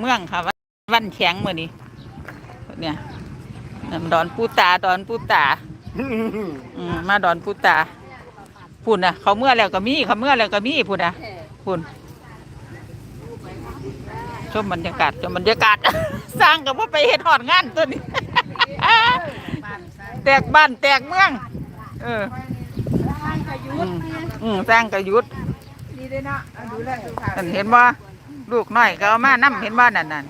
เมืองค่ะ วันวันแข็งมื้อนี้เนี่ยน้ำดอนปูตาดอนปูตาอืมมาดอนปูตาพุ่นน่ะเขาเมื่อแล้วก็มีเขาเมื่อแล้วก็มีพุ่นน่ะพุ่นชมบรรยากาศชมบรรยากาศ สร้างกับว่าไปเฮ็ดหอดงานตัวนี้ แตกบ้านแตกเมือง เอออืมอืมสร้างกระยุทธดีด้วยเนาะเอาดูแลสุขภาพนั่นเห็นบ่ ลูกน้อยก็เอามานํเห็นบ่นั่นนั่น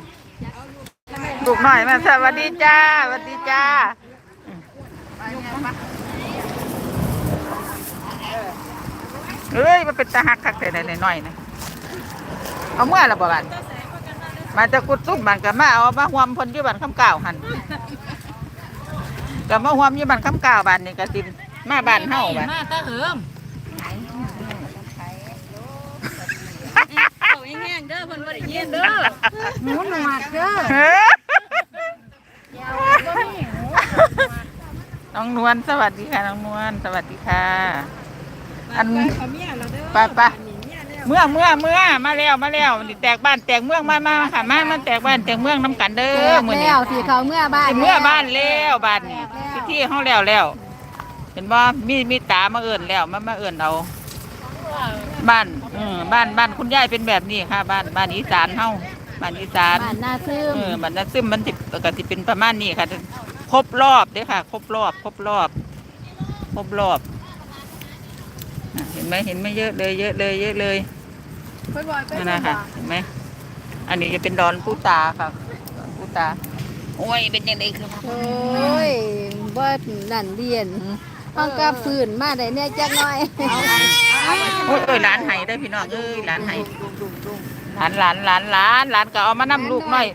ลูกน้อยมาสวัสดีจ้าสวัสดีจ้าเอ้ยมันเป็นตาหักคักแต่น้อยนะเอาเมื่อละบ่บัดมาจะกุดซุ่มมันก็มาเอามาหวมพนยู่บ้านคำกล่าหันก็มาหวมยู่บ้านคำกล่าบ้านนี่ก็สิมาบ้านเฮาบัดมาตาเหิมเอาแห้งๆเด้อเพิ่นบ่ได้ยินเด้อหมูหนวดเด้อเฮ้ยน้องนวลสวัสดีค่ะน้องนวลสวัสดีค่ะ อันเขาเมียเราเด้อไปไปเมื่อเมื่อเมื่อมาแล้วมาแล้วนี่แตกบ้านแตกเมืองมามามาค่ะมามาแตกบ้านแตกเมืองน้ำกันเด้อมื้อนี้แล้วที่เขาเมื่อบ้านสิเมื่อบ้านแล้วบ้านนี้พิธีเฮาแล้วแล้วเห็นบ่มีมีตามาเอิ้นแล้วมามาเอิ้นเอาบ้านเออบ้านบ้านคุณยายเป็นแบบนี้ค่ะ บ้านบ้านอีสานเฮาบ้านอีสานบ้านนาซึมเออบัตรซึมมันติก็สิเป็นประมาณนี้ค่ะครบรอบเด้อค่ะครบรอบครบรอบครบรอบอะเห็นไหมเห็นไหมเยอะเลยเยอะเลยเยอะเลยเพิ่นบอกเพิ่นั่นนบนะอคะกเห็นไหมอันนี้จะเป็นดอนผู้ตาค่ะดอนผู้ตาโอ้ยเป็นยังไงคือ โอ้ยบ่นั่นเรียน ห้องกับฝืนมาได้เนี่ยจักหน่อย โอ้ยเอ้ยหลานไห้ได้อพี่น้องเอ้ยหลานไห้หลานหลานหลานหลานหลานก็เอามานํลูกหน่อย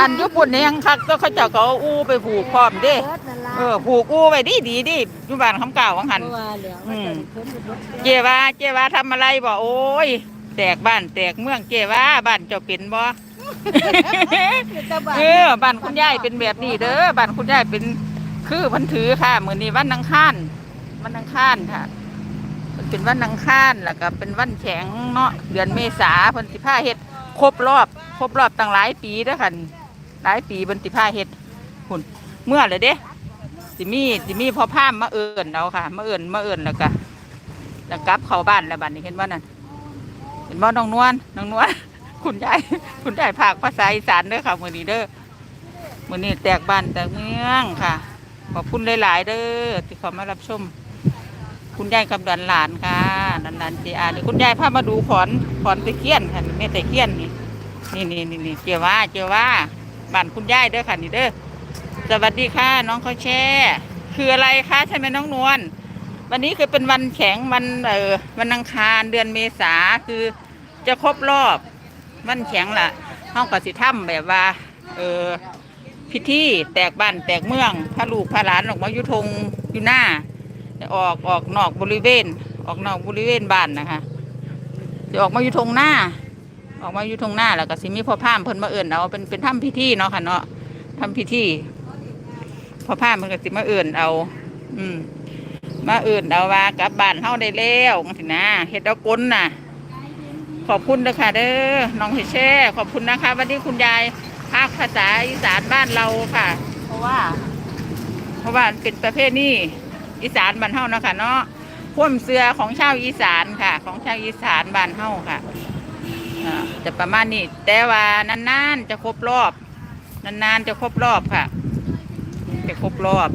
อันญี่ปุ่นนี่ยังคักก็เขาเจ้าก็เอาอู้ไปผูกพร้อมเด้เบิดนั่นล่ะเออผูกอู้ไว้ดีดีดิอยู่บ้านคำเก่าวังหัน เพราะว่าเหลืองมันจะเพิ่นเบิดเจว่าเจว่าทำอะไรบ่โอ้ย แตกบ้านแตกเมืองเจว่าบ้านเจ้าเป็นบ่ แต่บ้าเออบ้านคุณยายเป็นแบบนี้เด้อบ้านคุณยายเป็นคือพันถือค่ะมือนี้วันอังคาร วันอังคารค่ะเป็นวันอังคารแล้วก็เป็นวันแข็งเนาะเดือนเมษาพิ่นสิพาเฮ็ดครบรอบครบรอบตั้งหลายปีเด้อค่ะหลายปีพิ่นสิพาเฮ็ดหุ่นเมื่อเลยเด้สิมีสิมีพ่อพามาเอิ้นเอาค่ะมาเอิ้นมาเอิ้นแล้วก็แล้วกลับเข้าบ้านแล้วบัดนี้เห็นบ่านั่นเห็นบ่าน้องนวลน้องนวลคุณยายคุณยายภาคภาษาอีสานเด้อค่ะมือนี้เด้อมือนี้แตกบ้านแตกเมืองค่ะขอบคุณหลาย ๆ เด้อที่เขามารับชม คุณยายกับดันหลานค่ะดันหลานเจอานี่คุณยายพามาดูขอนขอนตะเคียนค่ะแม่ตะเคียนนี่นี่นี่นี่นี่เจ้าว่าเจ้าว่าบ้านคุณยายเด้อค่ะนี่เด้อสวัสดีค่ะ น้องเขาแช่ คืออะไรคะใช่ไหมน้องนวลวันนี้คือเป็นวันแข็งวันเออวันอังคารเดือนเมษาคือจะครบรอบวันแข็งละห้องกสิถ้ำแบบว่า เออพิธีแตกบ้านแตกเมืองพาลูกพาหลานออกมายู่ทงอยู่หน้า จะออกออกนอกบริเวณ ออกนอกบริเวณบ้านนะคะจะออกมาอยู่ทงหน้า ออกมาอยู่ทงหน้าแล้วก็สิมีพ่อพามเพิ่นมาเอื่นเอาเป็นเป็นถ้ำพิธีเนาะค่ะเนาะทำพิธีพ่อพามเพิ่นก็สิมาเอื่นเอา อืมมาเอื่นเอาว่ากลับบ้านเฮาได้แล้วสินะเฮ็ดเอากลน่ะ ขอบคุณนะคะเด้อน้องเฮเช่ขอบคุณนะคะวันนี้คุณยายภาคภาษาอีสานบ้านเราค่ะ เพราะว่า เพราะว่าเป็นประเภทนี้ อีสานบ้านเฮาเนาะค่ะเนาะพ่มเสือของชาวอีสานค่ะ ของชาวอีสานบ้านเฮาค่ะจะประมาณนี้ แต่ว่านานๆจะครบรอบ นานๆจะครบรอบค่ะ จะครบรอบ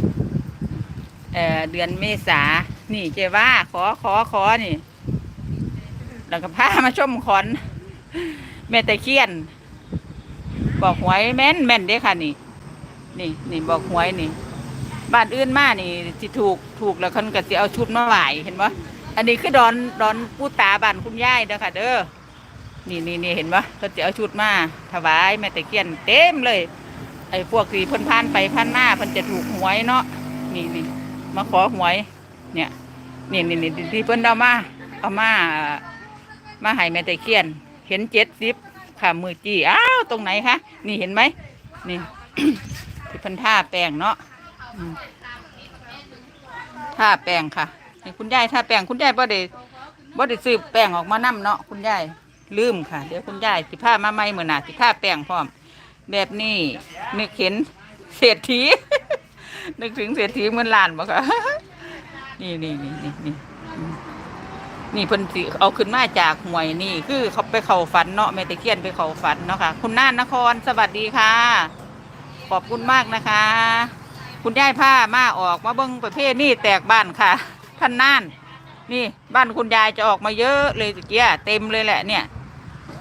เอ่อเดือนเมษานี่เจว่าขอขอขอนี่ แล้วก็พามาชมขอนแม่ตะเคียน บอกหวยแม่นแม่นเด้ค่ะนี่ นี่นี่บอกหวยนี่ บ้านอื่นมานี่ที่ถูกถูกแล้วคนก็สิเอาชุดมาไหวเห็นปะอันนี้คือดอนดอนปูตาบ้านคุณยายเด้อค่ะ เด้อนี่นี่นี่เห็นปะเขาจะเอาชุดมาถวายแม่ตะเคียนเต็มเลย ไอ้พวกที่พิ่นผ่านไปผ่านมาพิ่นจะถูกหวยเนาะนี่นี่มาขอหวย เนี่ยนี่นี่นี่ที่เพิ่นเอามาเอามามาให้แม่ตะเคียน เห็นเจ็ดสิบค่ะมือจี้อ้าวตรงไหนคะนี่เห็นไหมนี่ที่เพันท่าแป้งเนาะ ท่าแป้งค่ะคุณยายท่าแป้งคุณยายบ่ได้บ่ได้ซื้อแป้งออกมานํเนาะคุณยายลืมค่ะ เดี๋ยวคุณยายสิผ้ามาใหม่เหมือนน่ะสิท่าแป้งพร้อม แบบนี้นึกเห็นเศรษฐี นึกถึงเศรษฐีเงินล้านบ่ค่ะนี่นี่นี่นี่นี่นี่เพิ่นสิเอาขึ้นมาจากห่วยนี่ คือเขาไปเข้าฝันเนาะแม่ตะเคียนไปเข้าฝันเนาะค่ะ คุณน่านนครสวัสดีค่ะ ขอบคุณมากนะคะ คุณยายผ้ามาออกมาเบิ้งประเภทนี่แตกบ้านค่ะ ท่านน่าน นี่บ้านคุณยายจะออกมาเยอะเลยตะเกียเต็มเลยแหละเนี่ย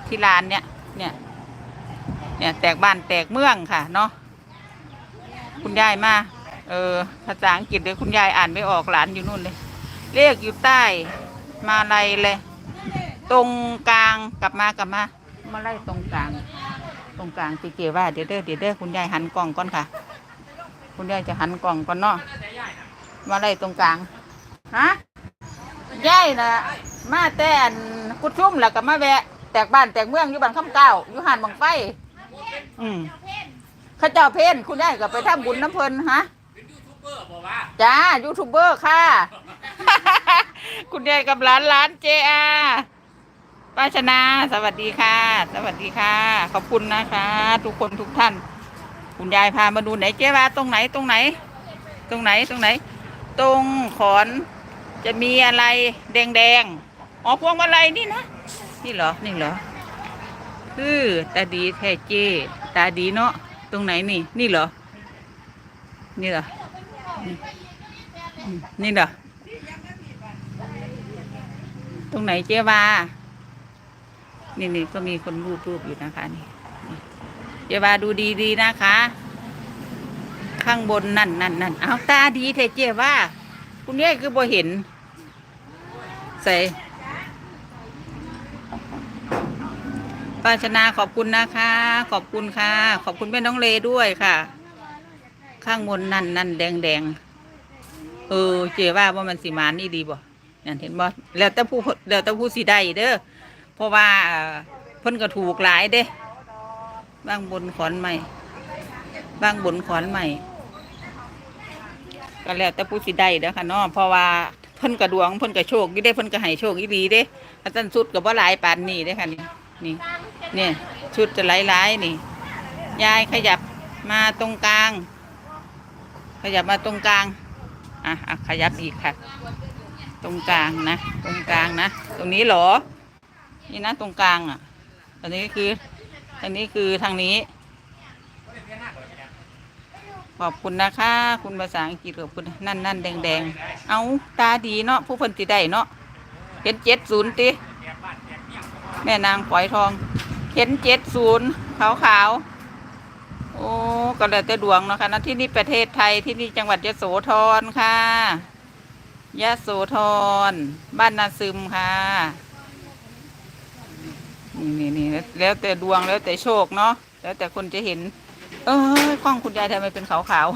ที่ลานเนี่ยเนี่ยเนี่ยแตกบ้านแตกเมืองค่ะเนาะคุณยายมาเออภาษาอังกฤษเดี๋ยคุณยายอ่านไม่ออกหลานอยู่นู่นเลย เลขอยู่ใต้มาไล่เลย ตรงกลางกลับมากลับมา มาไล่ตรงกลาง ตรงกลางตีเกว่าเดี๋ยวเด้อเดี๋ยวเด้อคุณยายหันกล่องก่อนค่ะ คุณยายจะหันกล่องก่อนเนาะมาไล่ตรงกลางฮะยายนะมาแต่อันกุดชุ่มแล้วก็มาแวะ แตกบ้านแตกเมืองอยู่บ้านคำเก้าอยู่หันบังไฟอืมเข้าเจ้าเพนคุณยายก็ไปทำบุญน้ำเพลินฮะจ้ายูทูบเบอร์ค่ะ คุณยายกับหลานหลานเจอาป้าชนาสวัสดีค่ะ สวัสดีค่ะ ขอบคุณนะคะ ทุกคนทุกท่าน คุณยายพามาดูไหนเจ๊ว่าตรงไหนตรงไหน ตรงไหนตรงไหน ตรงขอนจะมีอะไรแดงแดงอ๋อพวงมาลัยนี่นะนี่เหรอนี่เหรอคือตาดีแท้เจตาดีเนาะตรงไหนนี่ นี่เหรอนี่เหรอนี่อืมนี่เหรอตรงไหนเจ๊วานี่นี่ก็มีคนรูปรูปอยู่นะคะนี่ นี่เจ๊วาดูดีๆนะคะ ข้างบนนั่นนั่นนั่นเอาตาดีเทเจ๊วาคุณยายคือบ่เห็น ใส่ป้าชนาขอบคุณนะคะ ขอบคุณค่ะ ขอบคุณแม่น้องเลด้วยค่ะ ข้างบนนั่นนั่นแดงแดงเออเจว่าว่ามันสีมานนี่ดีบ่นั่นเห็นบ่แล้วแต่ผู้แล้วแต่ผู้สีได้เด้อเพราะว่าเอ่อเพิ่นก็ถูกหลายเด้ บางบนขอนใหม่บางบนขอนใหม่ ก็แล้วแต่ผู้สีได้เด้อค่ะเนาะเพราะว่าเพิ่นกระดวงเพิ่นกระโชคยู่เด้เพิ่นก็ให้โชคอีหลีเด้อาจารย์สุดก็บ่หลายปานนี้เด้ค่ะนี่นี่เนี่ยชุดจะหลายๆนี่ ยายขยับมาตรงกลาง ขยับมาตรงกลางอะอะขยับอีกค่ะ ตรงกลางนะ ตรงกลางนะ ตรงนี้หรอ นี่นะตรงกลางอะ อันนี้คือ อันนี้คือทางนี้ ขอบคุณนะคะ คุณภาษาอังกฤษขอบคุณนั่นนั่นแดงแดงเอาตาดีเนาะผู้เพิ่นติได้เนาะเห็นเจ็ดศูนย์ติแม่นางปล่อยทอง เห็นเจ็ดศูนย์ขาวขาวโอ้ก็แล้วแต่ดวงเนาะค่ะนะที่นี่ประเทศไทยที่นี่จังหวัดยะโสธรค่ะยะโสธรบ้านนาซึมค่ะ นี่นี่นี่แล้วแต่ดวงแล้วแต่โชคเนาะแล้วแต่คนจะเห็น เออกล้องคุณยายทำไมเป็นขาว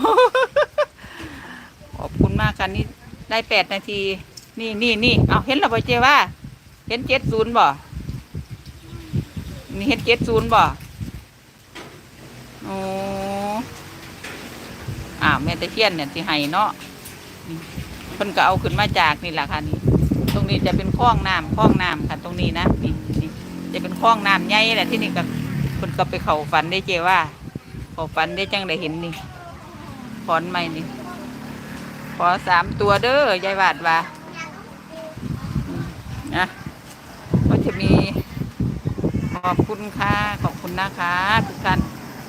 ๆขอบคุณมากค่ะนี่ได้แปดนาที นี่นี่นี่เอาเห็นแล้วบ่เจว่า เห็นเจ็ดศูนย์บ่นี่เห็นเจ็ดศูนย์บ่โอ้อ้าวแม่ตะเคียนเนี่ยที่ให้เนาะเพิ่นก็เอาขึ้นมาจากนี่แหละค่ะนี่ ตรงนี้จะเป็นคลองน้ำคลองน้ำค่ะตรงนี้นะนี่ จะเป็นคลองน้ำใหญ่แหละที่นี่ก็เพิ่นก็ไปเข้าฝันได้เจว่าเข้าฝันได้จังได้เห็นนี่ขอนใหม่นี่ขอสามตัวเด้อยายวาดว่านะก็จะมีขอบคุณค่ะขอบคุณนะคะ ทุกท่าน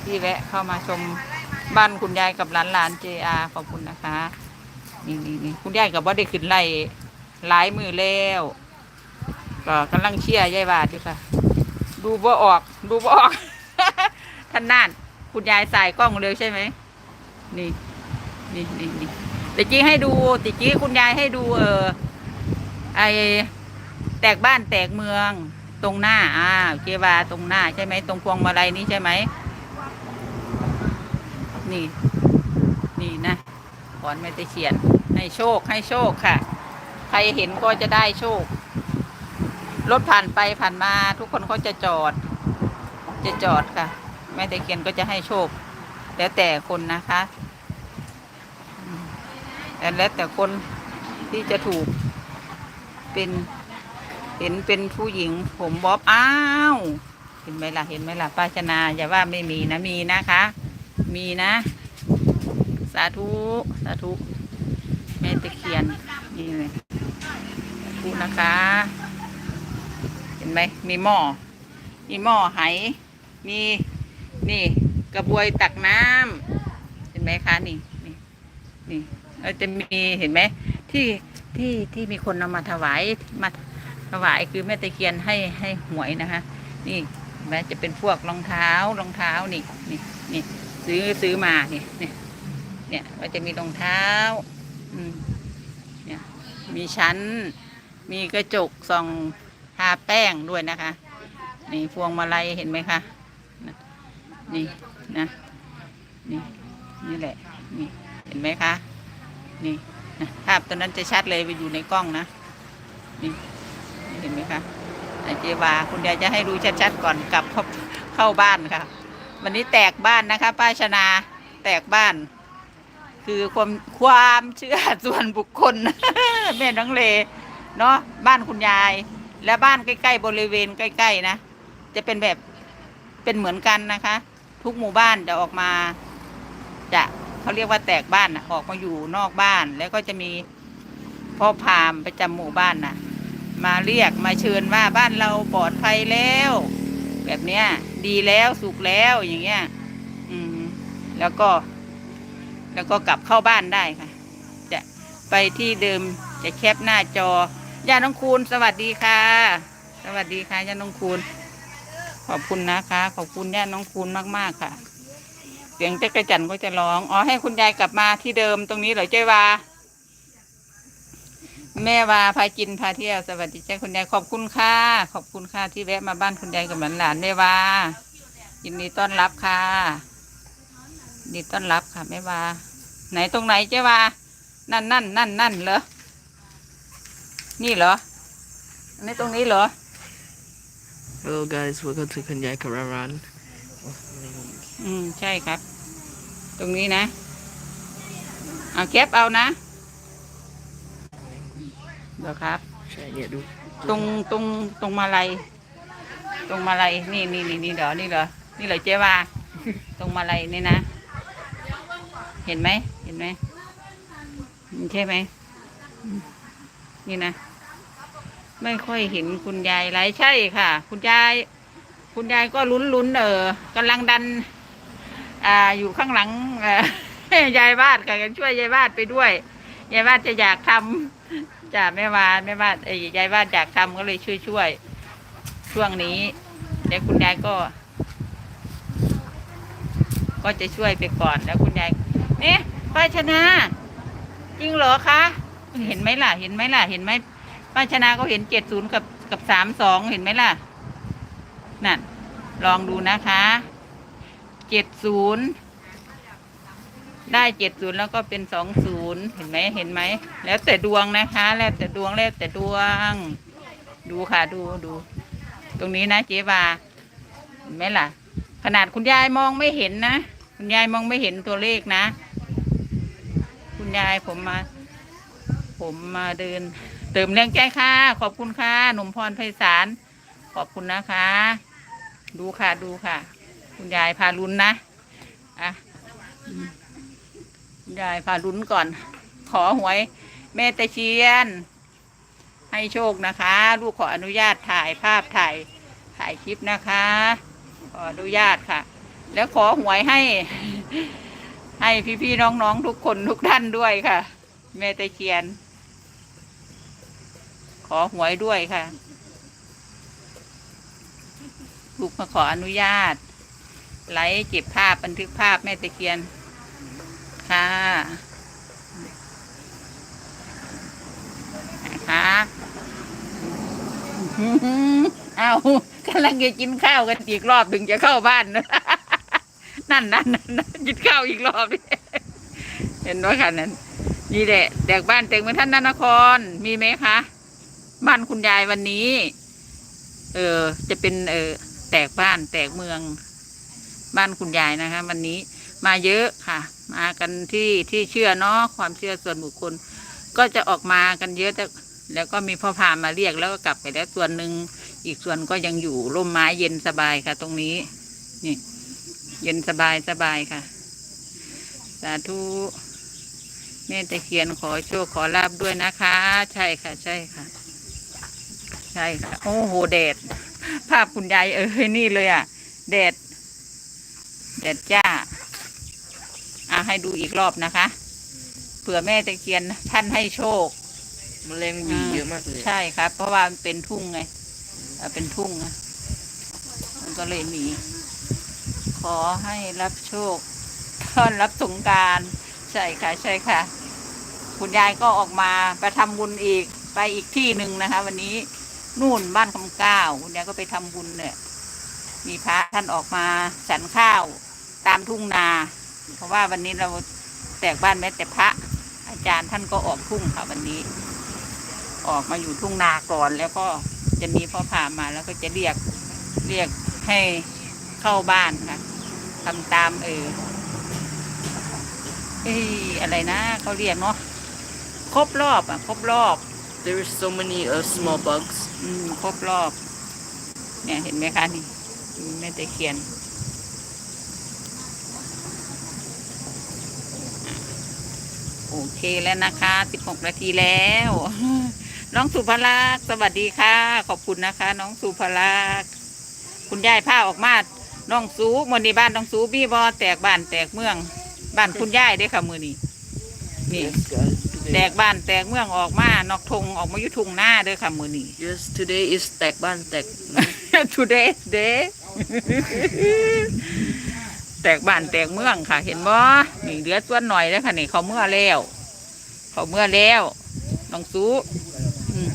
ที่แวะเข้ามาชมบ้านคุณยายกับหลานๆเจอาขอบคุณนะคะนี่นี่นี่คุณยายกับว่าได้ขึ้นไล่หลายมือแล้ว ก็กำลังเชียร์ยายวาดอยู่ค่ะ ดูบ่ออก ดูบ่ออก ท่านน่านคุณยายสายกล้องเร็วใช่ไหมนี่นี่นี่นี่ต่จี้ให้ดูต่จี้คุณยายให้ดู เออไอแตกบ้านแตกเมืองตรงหน้า อ่าเกวาตรงหน้าใช่ไหมตรงพวงมาลัยนี้ใช่ไหมนี่ นี่นะขอนไม่ได้เขียน ให้โชคให้โชคค่ะ ใครเห็นก็จะได้โชค รถผ่านไปผ่านมาทุกคนเขาจะจอด จะจอดค่ะ แม่ตะเคียนก็จะให้โชค แล้วแต่คนนะคะแต่แล้วแต่คนที่จะถูกเป็นเห็นเป็นผู้หญิงผมบ๊อบอ้าวเห็นไหมล่ะเห็นไหมล่ะป้าชนาอย่าว่าไม่มีนะมีนะคะ มีนะ สาธุสาธุแม่ตะเคียนนี่เลยสาธุนะคะ ห็นไหมมีหม้อมีหม้อไหมีนี่กระบวยตักน้ำเห็นไหมคะนี่นี่นี่เราจะมีเห็นไหมที่ที่ที่มีคนเอามาถวายมาถวายคือแม่ตะเคียนให้ให้หวยนะคะ นี่เห็นไหมจะเป็นพวกรองเท้ารองเท้านี่นี่นี่ซื้อซื้อมานี่นี่เนี่ยมันจะมีรองเท้าอืมเนี่ยมีชั้น มีกระจกส่อง ทาแป้งด้วยนะคะ นี่พวงมาลัยเห็นไหมคะ นี่นะ นี่นี่แหละ นี่เห็นไหมคะ นี่ภาพตัวนั้นจะชัดเลยไปอยู่ในกล้องนะ นี่นเห็นไหมคะอะเจวาคุณยายจะให้ดูชัดๆก่อนกลับเข้าเข้าบ้านค่ะ วันนี้แตกบ้านนะคะ ป้าชนาแตกบ้าน คือความความเชื่อส่วนบุคคลแม่น้องเลเนาะบ้านคุณยาย และบ้านใกล้ๆบริเวณใกล้ๆนะ จะเป็นแบบเป็นเหมือนกันนะคะ ทุกหมู่บ้านจะออกมา จะเขาเรียกว่าแตกบ้านนะออกมาอยู่นอกบ้านแล้วก็จะมีพ่อพามประจำหมู่บ้านน่ะ มาเรียกมาเชิญว่าบ้านเราปลอดภัยแล้ว แบบเนี้ย ดีแล้วสุขแล้วอย่างเงี้ย อืม แล้วก็ แล้วก็กลับเข้าบ้านได้ค่ะ จะไปที่เดิมจะแคปหน้าจอ ยาน้องคูณสวัสดีค่ะ สวัสดีค่ะยาน้องคูณขอบคุณนะคะ ขอบคุณย่าน้องคูณมากๆค่ะ เสียงจักรจันก็จะร้อง อ๋อให้คุณยายกลับมาที่เดิมตรงนี้เหรอเจ้ยวา แม่วาพากินพาเที่ยวสวัสดีเจ้าคุณยายขอบคุณค่ะ ขอบคุณค่ะที่แวะมาบ้านคุณยายกับหลานๆแม่วายินดีต้อนรับค่ะยินดีต้อนรับค่ะแม่วาไหนตรงไหนเจ้าวานั่นนั่นนั่นนั่นเหรอ นี่เหรออันนี้ตรงนี้เหรอ Hello guys, welcome to Kunyai Kararan. อืมใช่ครับ ตรงนี้นะ เอาแคปเอานะเดี๋ยวครับ ใช่เนี่ยดูตรงตรงตรงมาลัยตรงมาลัยนี่นี่นี่นี่เดี๋ยวนี่เหรอนี่เหรอเจ๊ว่าตรงมาลัยนี่นะ เห็นไหมเห็นไหมใช่ไหมอืมนี่นะ ไม่ค่อยเห็นคุณยายไรใช่ค่ะ คุณยาย คุณยายก็ลุ้นลุ้นๆเออกำลังดัน อ่าอยู่ข้างหลังอยายบาดค่ะกันช่วยยายบาดไปด้วยยายบาดจะอยากทำจ้าแม่วานแม่วาดเอ้ยายว่าอยากทำก็เลยช่วยช่วย ช่วงนี้เดี๋ยวคุณยายก็ ก็จะช่วยไปก่อนแล้วคุณยายเนี่ยป้าชนะ จริงเหรอคะ เห็นไหมล่ะ เห็นไหมล่ะเห็นไหม ป้าชนะก็เห็นเจ็ดศูนย์กับกับสามสองเห็นไหมล่ะ นั่น ลองดูนะคะเจ็ดศูนย์ได้เจ็ดศูนย์แล้วก็เป็นสองศูนย์เห็นไหมเห็นไหม แล้วแต่ดวงนะคะ แล้วแต่ดวงแล้วแต่ดวง ดูค่ะดูดู ตรงนี้นะเจ๊วาเห็นไหมล่ะ ขนาดคุณยายมองไม่เห็นนะ คุณยายมองไม่เห็นตัวเลขนะ คุณยายผมมา ผมมาเดิน เติมแรงใจค่ะ ขอบคุณค่ะ หนุ่มพรไพศาล ขอบคุณนะคะ ดูค่ะ ดูค่ะ คุณยายพาลุนนะ อะคุณยายพาลุนก่อน ขอหวยแม่ตะเชียน ให้โชคนะคะ ลูกขออนุญาตถ่ายภาพถ่าย ถ่ายคลิปนะคะ ขออนุญาตค่ะ แล้วขอหวยให้ ให้พี่ๆน้องๆทุกคนทุกท่านด้วยค่ะ แม่ตะเคียน ขอหวยด้วยค่ะ ลูกมาขออนุญาต ไลฟ์เก็บภาพบันทึกภาพแม่ตะเคียน ค่ะนะคะอื้อหือเอากำลังจะกินข้าวกันอีกรอบถึงจะเข้าบ้านนั่นนั่นนั่นนั่นกินข้าวอีกรอบนี่เห็นไหมคะนั้นนี่แหละแตกบ้านแตกเมืองท่านนครมีไหมคะ บ้านคุณยายวันนี้ เออจะเป็นเออแตกบ้านแตกเมือง บ้านคุณยายนะคะ วันนี้มาเยอะค่ะ มากันที่ที่เชื่อเนาะความเชื่อส่วนบุคคล ก็จะออกมากันเยอะแต่แล้วก็มีพ่อพามาเรียกแล้วก็กลับไปแล้วส่วนหนึ่งอีกส่วนก็ยังอยู่ร่มไม้เย็นสบายค่ะ ตรงนี้ นี่ เย็นสบายสบายค่ะ สาธุแม่ตะเคียนขอโชคขอลาบด้วยนะคะ ใช่ค่ะ ใช่ค่ะ ใช่ค่ะ โอ้โหแดด ภาพคุณยายเอ้ยนี่เลยอะแดดแดดจ้าอะให้ดูอีกรอบนะคะเผื่อแม่ตะเคียนท่านให้โชคแมลงวีเยอะมากเลยใช่ครับ เพราะว่ามันเป็นทุ่งไงเอ่อเป็นทุ่งนะมันก็เลยมี ขอให้รับโชคต้อนรับสงกรารใช่ค่ะ ใช่ค่ะ คุณยายก็ออกมาไปทำบุญอีกไปอีกที่หนึ่งนะคะ วันนี้ นู่นบ้านคำก้าวคุณยายก็ไปทำบุญเนี่ย มีพระท่านออกมาฉันข้าวตามทุ่งนา เพราะว่าวันนี้เราแตกบ้านแม้แต่พระอาจารย์ท่านก็ออกทุ่งค่ะวันนี้ ออกมาอยู่ทุ่งนาก่อนแล้วก็จะมีพ่อพามาแล้วก็จะเรียกเรียกให้เข้าบ้านค่ะทำตามเออเอ้ยอะไรนะเขาเรียกเนาะครบรอบอะครบรอบ there is so many uh, small bugs อืมครบรอบ เนี่ยเห็นไหมคะนี่แม่ตะเคียน โอเคแล้วนะคะ 16 นาทีแล้ว น้องสุภลักษณ์สวัสดีค่ะ ขอบคุณนะคะ น้องสุภลักษณ์คุณยายผ้าออกมา น้องสูมอนีบ้านน้องสูบี้บอแตกบ้านแตกเมือง บ้านคุณยายเด้อค่ะมือนี้นี่ yes guys แต today กบ้านแตกเมืองออกมานอกทงออกมาอยู่ทุ่งหน้าเด้อค่ะมือนี้ yes today is แตกบ้านแตก today day แตกบ้านแตกเมืองค่ะ เห็นบ่นี่เหลือส่วนหน่อยแล้วค่ะนี่เขาเมื่อแล้วเขาเมื่อแล้วน้องสูอืม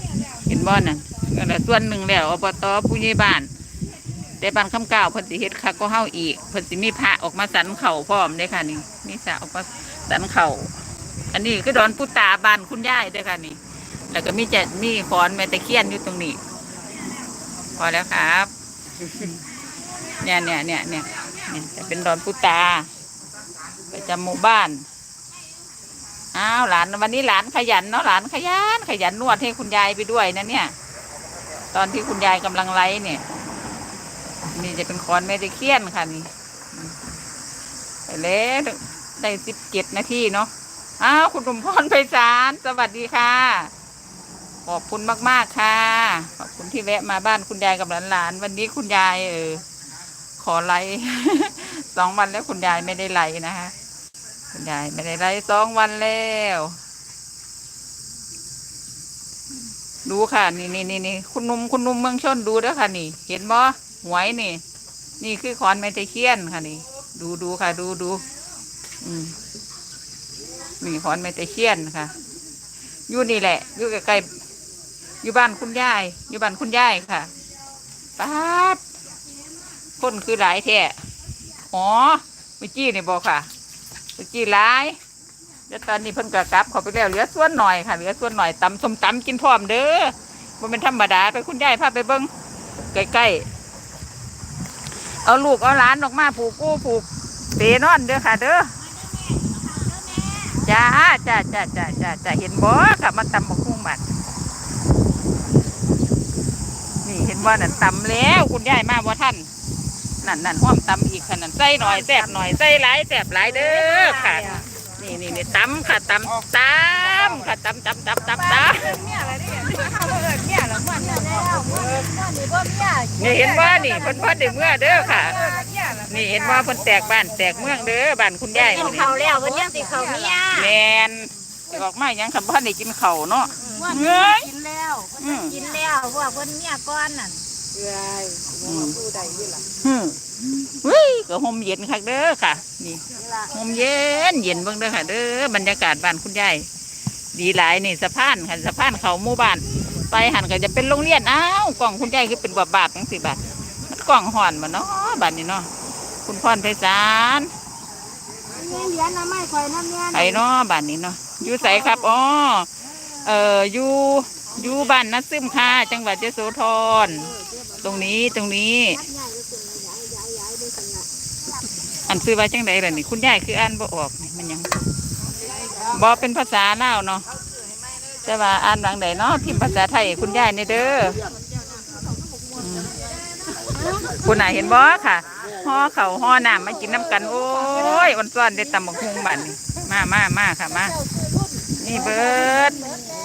เห็นบ่นั่นก็เหลือส่วนหนึ่งแล้วอบตผู้ใหญ่บ้าน แต่บ้านคำเก่าวเพิ่นสิเฮ็ดค่ะก็เฮาอีกเพิ่นสิมีพระออกมาสันเข่าพร้อมเด้อค่ะนี่มีสระออกมาสันเข่า อันนี้ก็ดอนพุตาบ้านคุณยายเด้อค่ะนี่ แล้วก็มีจะมีขอนแม่ตะเคียนอยู่ตรงนี้ พอแล้วครับ เนี่ยเนี่ยเนี่ยเนี่ยเนี่ยจะเป็นดอนพุตาประจำหมู่บ้านอ้าวหลานวันนี้หลานขยันเนาะหลานขยันขยันนวดให้คุณยายไปด้วยนะเนี่ย ตอนที่คุณยายกำลังไลฟ์เนี่ย นี่จะเป็นคอนเมดิเคียนค่ะนี่ไปแล้วได้สิบเจ็ดนาทีเนาะ อ้าวคุณสมพรไพศาลสวัสดีค่ะ ขอบคุณมาก ๆ ค่ะ ขอบคุณที่แวะมาบ้านคุณยายกับหลานๆวันนี้คุณยายเออขอไลฟ์สองวันแล้วคุณยายไม่ได้ไลฟ์นะคะ คุณยายไม่ได้ไลฟ์สองวันแล้วดูค่ะ นี่นี่นี่นี่คุณนุ่มคุณนุ่มเมืองชนดูด้อค่ะนี่ เห็นบ่หวยนี่ นี่คือขอนไม้ตะเคียนค่ะนี่ ดูดูค่ะ ดูดูอืม นี่ขอนไม้ตะเคียนค่ะอยู่นี่แหละอยู่ใกล้ๆอยู่บ้านคุณยายอยู่บ้านคุณยายค่ะป้าดคนคือหลายแท้อ๋อเมื่อกี้นี่บอกค่ะเมื่อกี้หลายแล้วตอนนี้เพิ่นกระกลับเขาไปแล้วเหลือส่วนหน่อยค่ะเหลือส่วนหน่อยตำส้มตำกินพร้อมเด้อมันเป็นธรรมดาไปคุณยายพาไปเบิ้งใกล้ๆเอาลูกเอาหลานออกมาผูกกู้ผูกเตนอนเด้อค่ะ เด้อ จ้าจ้าจ้าจ้าจ้าจ้าเห็นบ่ค่ะมาตำบักหุ่งบัดนี่เห็นบ่นั่นตำแล้ว คุณยายมาบ่ท่านนั่นนั่นห้อมตำอีกค่ะนั่นใส่หน่อยแซ่บหน่อยใส่หลายแซ่บหลายเด้อค่ะ นี่นี่นี่ตำค่ะตำตำค่ะตำตำตำตำตำเนี่ยอะไรเนี่ยเขาเอิ้นเนี่ยแล้วมันเนี่ยแล้วมันนี่บ่เนี่ยนี่เห็นบ่นี่เพิ่นพอได้เมื่อเด้อค่ะเนี่ยแล้วนี่เห็นบ่เพิ่นแตกบ้านแตกเมืองเด้อบ้านคุณยายกินนี่เขาวแล้ววันนี้สิเขาเมียแมนออกมาหยังคำพ่อได้กินข้าวเนาะว่าเฮ้ยกินแล้วอืมกินแล้วเพราะว่าเพิ่นเมียก้อนน่ะอืมอืมเฮ้ยก็ห่มเย็นคักเด้อค่ะ นี่ห่มเย็นเย็นเบิ่งเด้อค่ะเด้อบรรยากาศบ้านคุณยายดีหลายนี่สะพานค่ะสะพานเขาหมู่บ้าน ไปหันก็จะเป็นโรงเรียนอ้าวกล่องคุณยายคือเป็นบาบาทจังสิบาทมันกล่องห่อนมาเนาะบ้านนี้เนาะ คุณพรไพศาลเนี่ยเหรียญน่ะไม่ค่อยน้ำเนี่ยไผเนาะบ้านนี้เนาะอยู่ไสครับอ๋อเอ่ออยู่อยู่บ้านนัดซึมค่ะ จังหวัดยโสธรตรงนี้ตรงนี้ อันซื้อไว้จังใดล่ะนี่คุณยายคืออ่านบ่ออกนี่มันหยังบ่เป็นภาษาลาวเนาะแต่ว่าอ่านบางใดเนาะพิมพ์ภาษาไทยให้คุณยายในเด้ออืมคุณน่ะเห็นบ่ค่ะ ห่อเขาห่อน้ำมากินน้ำกัน โอ้ยอ่อนซ้อนได้ตำบักฮุงบัดนี้มามามาค่ะมา นี่เบิด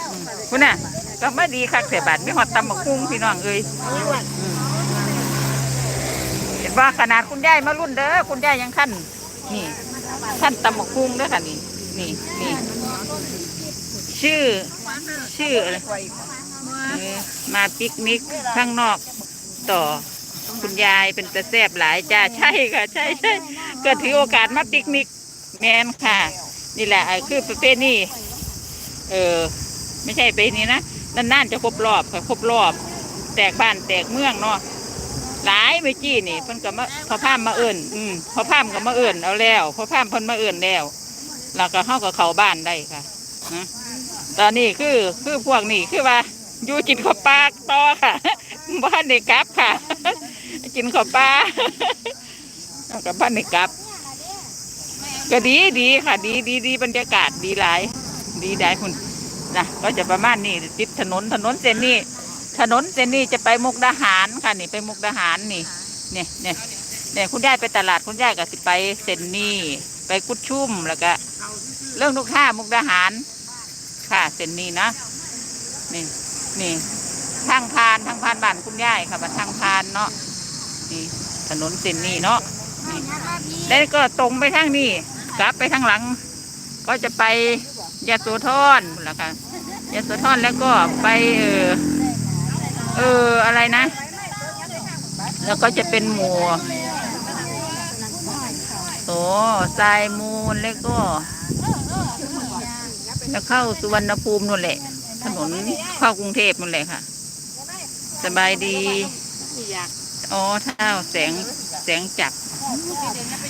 อืมคุณน่ะ ก็มาดีคักแต่บาดไม่หอดตำบักฮุงพี่น้องเอ้ยเห็นว่าขนาดคุณยายมารุ่นเด้อคุณยายยังขั้นนี่ขั้นตำบักฮุงเด้อค่ะนี่นี่นี่ชื่อ ชื่ออะไรมาปิกนิกข้างนอกต่อ คุณยายเป็นตะแซบหลายจ้าใช่ค่ะ ใช่ใช่ก็ถือโอกาสมาปิกนิกแมนค่ะ นี่แหละคือประเภทนี้เออไม่ใช่ไปนี้นะนานๆจะครบรอบค่ะครบรอบ แตกบ้านแตกเมืองเนาะหลายเมื่อกี้นี่เพิ่นก็มาพอพามมาเอิ่นอืมพอพามก็มาเอิ่นเอาแล้วพอพามเพิ่นมาเอิ่นแล้วแล้วก็เข้ากับเขาบ้านได้ค่ะนะตอนนี้คือคือพวกนี้คือว่าอยู่กินข้าวปลาต่อค่ะบ้านเด็กกลับค่ะ กินข้าวปลาแล้วกับบ้านเด็กลับ ก็ดีดีค่ะ ดีดีดีบรรยากาศดีหลาย ดีได้คุณนะก็จะประมาณนี้ติดถนนถนนเส้นนี้ ถนนเส้นนี้จะไปมุกดาหารค่ะนี่ไปมุกดาหารนี่เนี่ยเนี่ยเนี่ยคุณยายไปตลาดคุณยายก็สิไปเส้นนี้ ไปกุดชุ่มแล้วก็เรื่องลูกค้ามุกดาหาร ค่ะเส้นนี้นะนี่นี่ทางพานทางพานบ้านคุณยายค่ะบ้าทางพานเนาะ นี่ถนนเส้นนี้เนาะนี่แล้วก็ตรงไปทางนี้กลับไปทางหลัง ก็จะไปยะโสธรแล้วค่ะยะโสธรแล้วก็ไปเออเอออะไรนะ แล้วก็จะเป็นหมู่โอ้ทรายมูลแล้วก็แล้วเข้าสุวรรณภูมินู่นแหละ ถนนเข้ากรุงเทพนู่นแหละค่ะ สบายดีอ๋ อเท้าแสงแสงจักร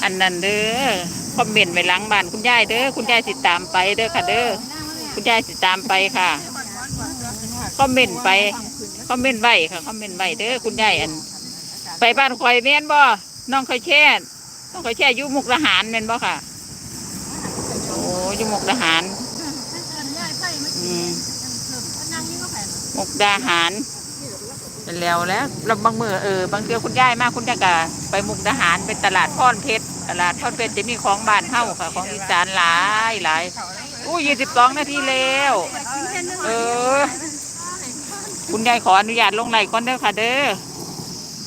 อันนั้นเด้อคอมเมนต์ไว้หลังบ้านคุณยายเด้อคุณยายติดตามไปเด้อค่ะเด้อคุณยายติดตามไปค่ะคอมเมนต์ไปคอมเมนต์ไว้ค่ะคอมเมนต์ไว้เด้อคุณยายอัน ไปบ้านคอยแม่นบ่น้องคอยแช่น้องคอยแช่อยู่มุกทหารแม่นบ่ค่ะโอ้ยู่มุกดาหารอืมมุกดาหาร เป็นแล้วแล้วเราบางมือเออบางเดียวคุณยายมากคุณยายก็ไปมุกดาหารเป็นตลาดพรเพชรตลาดพรเพชรจะมีของบ้านเฮ้าค่ะ ของอีสานหลายหลายอู้ยี่สิบสองนาทีแล้วเออ คุณยายขออนุญาตลงไหลก่อนเด้อค่ะ เด้อ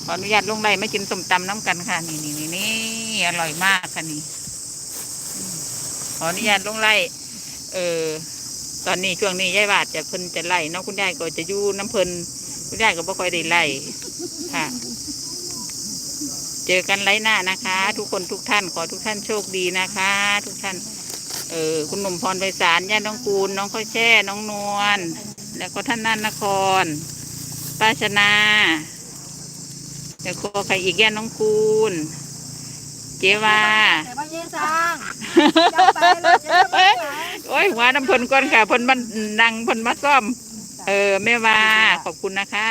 ขออนุญาตลงไหลไม่กินส้มตำน้ำกันค่ะ นี่นี่นี่นี่อร่อยมากค่ะนี่ขออนุญาตลงไหลเออตอนนี้ช่วงนี้ยายบาดจะเพิ่นจะไล่เนาะคุณยายก็จะอยู่น้ำเพิ่น คุณยายก็บ่ค่อยได้ไล่ค่ะ เจอกันไล่หน้านะคะ ทุกคนทุกท่านขอทุกท่านโชคดีนะคะ ทุกท่าน เออคุณหนุ่มพรไพศาลย่าน้องกูลน้องข้าวแช่น้องนวลแล้วก็ท่านนันนครป้าชนาแล้วก็ใครอีกย่าน้องกูลเจวาแต่ว่าเยี่ยสร้างเจ้าไปเลยเจ้าไป โอ้ยหัวน้ำเพนก่อนค่ะเพนมันนั่งเพนมาซ่อม เออแม่ว่าขอบคุณนะคะ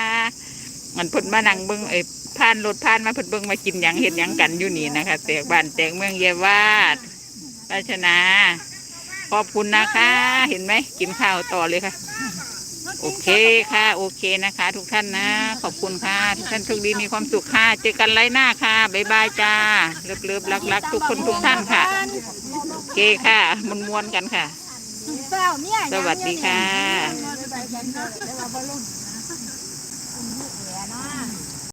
มันเพนมานั่งเบิ้งเอ้ยผ่านรถผ่านมาเพนเบิ้งมากินหยังเห็นหยังกันอยู่นี่นะคะแตกบ้านแตกเมืองเยวาดราชนาขอบคุณนะคะ เห็นไหมกินข้าวต่อเลยค่ะ โอเคค่ะ โอเคนะคะ ทุกท่านนะ ขอบคุณค่ะ ทุกท่านโชคดีมีความสุขค่ะ เจอกันไลฟ์หน้าค่ะบ๊ายบายจ้าเลิฟเลิฟรักรักทุกคนทุกท่านค่ะ โอเคค่ะมวนมวนๆกันค่ะเจ้าเนี่ย สวัสดีค่ะ